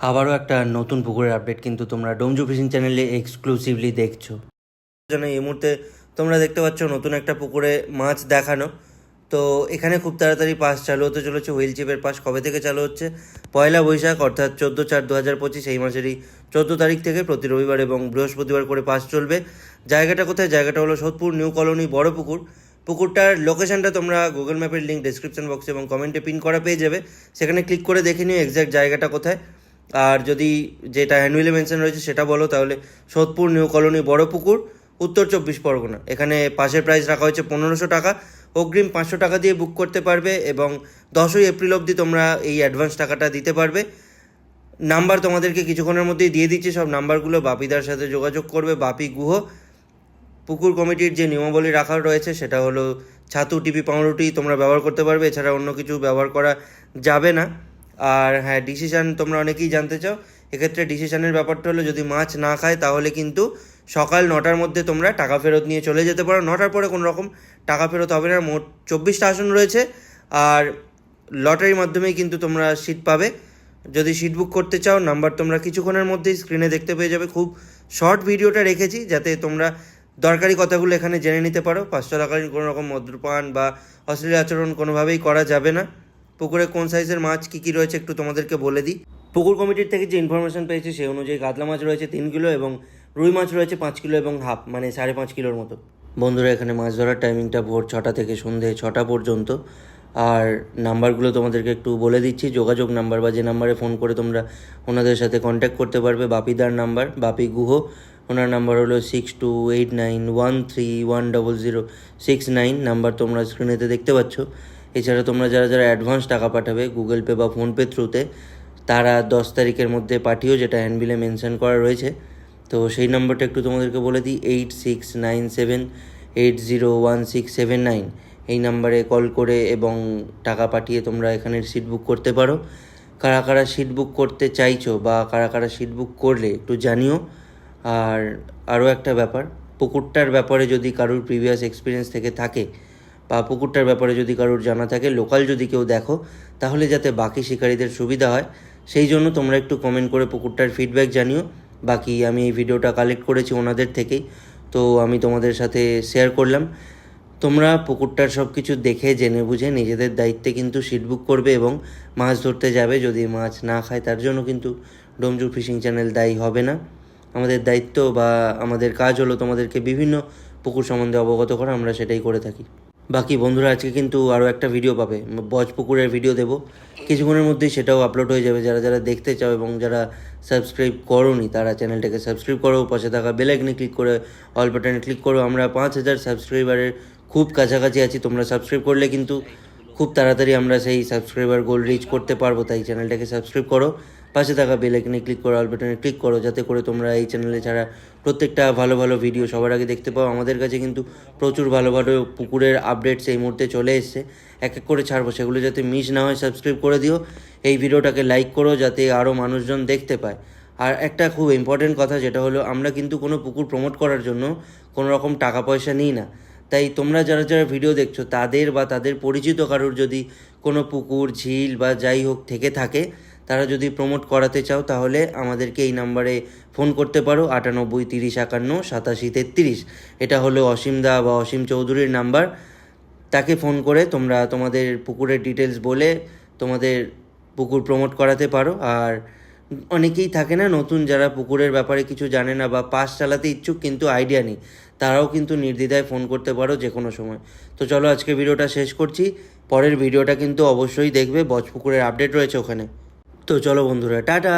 আবারও একটা নতুন পুকুরের আপডেট কিন্তু তোমরা ডোমজু ফিশিং চ্যানেলে এক্সক্লুসিভলি দেখছ। যেন এই মুহূর্তে তোমরা দেখতে পাচ্ছ নতুন একটা পুকুরে মাছ দেখানো। তো এখানে খুব তাড়াতাড়ি পাস চালু হতে চলেছে হুইল চিপের পাস কবে থেকে চালু হচ্ছে? পয়লা বৈশাখ, অর্থাৎ চোদ্দ চার দু হাজার পঁচিশ, এই মাসেরই চোদ্দ তারিখ থেকে প্রতি রবিবার এবং বৃহস্পতিবার করে পাস চলবে। জায়গাটা কোথায়? জায়গাটা হলো সোদপুর নিউ কলোনি, বড় পুকুর। পুকুরটার লোকেশনটা তোমরা গুগল ম্যাপের লিঙ্ক ডিসক্রিপশন বক্সে এবং কমেন্টে পিন করা পেয়ে যাবে। সেখানে ক্লিক করে দেখে নিও এক্স্যাক্ট জায়গাটা কোথায়। আর যদি যেটা হ্যান্ডউইলে মেনশন রয়েছে সেটা বলো, তাহলে সোদপুর, নিউ কলোনি, বড় পুকুর, উত্তর চব্বিশ পরগনা। এখানে পাশের প্রাইস রাখা হয়েছে পনেরোশো টাকা। অগ্রিম পাঁচশো টাকা দিয়ে বুক করতে পারবে এবং দশই এপ্রিল অবধি তোমরা এই অ্যাডভান্স টাকাটা দিতে পারবে। নাম্বার তোমাদেরকে কিছুক্ষণের মধ্যেই দিয়ে দিচ্ছি, সব নাম্বারগুলো বাপিদার সাথে যোগাযোগ করবে, বাপি গুহ। পুকুর কমিটির যে নিয়মাবলী রাখা রয়েছে, সেটা হলো ছাতু, টিপি, পাউরুটি তোমরা ব্যবহার করতে পারবে, এছাড়া অন্য কিছু ব্যবহার করা যাবে না। আর হ্যাঁ ডিসিশান তোমরা অনেকেই জানতে চাও। এক্ষেত্রে ডিসিশানের ব্যাপারটা হলো, যদি মাছ না খায়, তাহলে কিন্তু সকাল নটার মধ্যে তোমরা টাকা ফেরত নিয়ে চলে যেতে পারো। নটার পরে কোনো রকম টাকা ফেরত হবে না, মোট চব্বিশটা আসন রয়েছে। আর লটারির মাধ্যমেই কিন্তু তোমরা সিট পাবে। যদি সিট বুক করতে চাও নাম্বার তোমরা কিছুক্ষণের মধ্যেই স্ক্রিনে দেখতে পেয়ে যাবে। খুব শর্ট ভিডিওটা রেখেছি, যাতে তোমরা দরকারি কথাগুলো এখানে জেনে নিতে পারো। পাঁচ চলাকালীন কোনো রকম মদ্যপান বা অশ্লীল আচরণ কোনোভাবেই করা যাবে না। পুকুরে কোন সাইজের মাছ, কী কী রয়েছে একটু তোমাদেরকে বলে দিই। পুকুর কমিটির থেকে যে ইনফরমেশন পেয়েছি সেই অনুযায়ী কাতলা মাছ রয়েছে তিন কিলো এবং রুই মাছ রয়েছে পাঁচ কিলো এবং হাফ মানে সাড়ে পাঁচ কিলোর মতো। বন্ধুরা, এখানে মাছ ধরার টাইমিংটা ভোর ছটা থেকে সন্ধে ছটা পর্যন্ত। আর নাম্বারগুলো তোমাদেরকে একটু বলে দিচ্ছি, যোগাযোগ নাম্বার বা যে নাম্বারে ফোন করে তোমরা ওনাদের সাথে কন্ট্যাক্ট করতে পারবে। বাপিদার নাম্বার, বাপি গুহ, ওনার নাম্বার হলো six two eight nine one three one double zero six nine number তোমরা স্ক্রিনেতে দেখতে পাচ্ছ। এছাড়া তোমরা যারা যারা অ্যাডভান্স টাকা পাঠাবে গুগল পে বা ফোনপে থ্রুতে তারা দশ তারিখের মধ্যে পাঠিও, যেটা হ্যান্ডবিলে মেনশন করা রয়েছে। তো সেই নম্বরটা একটু তোমাদেরকে বলে দিই eight six nine seven eight zero one six seven nine এই নাম্বারে কল করে এবং টাকা পাঠিয়ে তোমরা এখানের সিট বুক করতে পারো। কারা কারা সিট বুক করতে চাইছো বা কারা কারা সিট বুক করলে একটু জানিও। আর আরও একটা ব্যাপার, পুকুরটার ব্যাপারে যদি কারোর প্রিভিয়াস এক্সপিরিয়েন্স থেকে থাকে বা পুকুরটার ব্যাপারে যদি কারোর জানা থাকে, লোকাল যদি কেউ দেখো, তাহলে যাতে বাকি শিকারীদের সুবিধা হয়। সেই জন্য তোমরা একটু কমেন্ট করে পুকুরটার ফিডব্যাক জানিও। বাকি আমি এই ভিডিওটা কালেক্ট করেছি ওনাদের থেকেই। তো আমি তোমাদের সাথে শেয়ার করলাম। তোমরা পুকুরটার সব কিছু দেখে, জেনে বুঝে নিজেদের দায়িত্বে কিন্তু সিট বুক করবে এবং মাছ ধরতে যাবে। যদি মাছ না খায়, তার জন্য কিন্তু ডোমজু ফিশিং চ্যানেল দায়ী হবে না। আমাদের দায়িত্ব বা আমাদের কাজ হলো তোমাদেরকে বিভিন্ন পুকুর সম্বন্ধে অবগত করা। আমরা সেটাই করে থাকি। বাকি বন্ধুরা আজকে কিন্তু আরও একটা ভিডিও পাবে। বজ পুকুরের ভিডিও দেবো। কিছুক্ষণের মধ্যেই সেটাও আপলোড হয়ে যাবে। যারা যারা দেখতে চাও এবং যারা সাবস্ক্রাইব করোনি, তারা চ্যানেলটাকে সাবস্ক্রাইব করো। পাশে থাকা বেলাইকনে ক্লিক করে অল বাটনে ক্লিক করো। আমরা পাঁচ হাজার সাবস্ক্রাইবারের খুব কাছাকাছি আছি। তোমরা সাবস্ক্রাইব করলে কিন্তু খুব তাড়াতাড়ি আমরা সেই সাবস্ক্রাইবার গোল রিচ করতে পারব। তাই চ্যানেলটাকে সাবস্ক্রাইব করো। পাশে থাকা বেল আইকনে ক্লিক করো অল বাটনে ক্লিক করো, যাতে করে তোমরা এই চ্যানেলে ছাড়া প্রত্যেকটা ভালো ভালো ভিডিও সবার আগে দেখতে পাও। আমাদের কাছে কিন্তু প্রচুর ভালো ভালো পুকুরের আপডেটস এই মুহূর্তে চলে এসছে। এক এক করে ছাড়বো, সেগুলো যাতে মিস না হয় সাবস্ক্রাইব করে দিও। এই ভিডিওটাকে লাইক করো, যাতে আরও মানুষজন দেখতে পায়। আর একটা খুব ইম্পর্টেন্ট কথা, যেটা হলো আমরা কিন্তু কোনো পুকুর প্রমোট করার জন্য কোনো রকম টাকা পয়সা নিই না। তাই তোমরা যারা যারা ভিডিও দেখছ, তাদের বা তাদের পরিচিত কারোর যদি কোনো পুকুর, ঝিল বা যাই হোক থেকে থাকে তারা যদি প্রমোট করাতে চাও, তাহলে আমাদেরকে এই নাম্বারে ফোন করতে পারো, আটানব্বই, তিরিশ, একান্ন, সাতাশি, তেত্রিশ। এটা হলো অসীম দা বা অসীম চৌধুরীর নাম্বার তাকে ফোন করে তোমরা তোমাদের পুকুরের ডিটেলস বলে তোমাদের পুকুর প্রমোট করাতে পারো। আর অনেকেই থাকে না, নতুন যারা পুকুরের ব্যাপারে কিছু জানে না বা পাস চালাতে ইচ্ছুক কিন্তু আইডিয়া নেই, তারাও কিন্তু নির্দ্বিধায় ফোন করতে পারো যে কোনো সময়। তো চলো আজকে ভিডিওটা শেষ করছি। পরের ভিডিওটা কিন্তু অবশ্যই দেখবে, বজপুকুরের আপডেট রয়েছে ওখানে। তো চলো বন্ধুরা টাটা!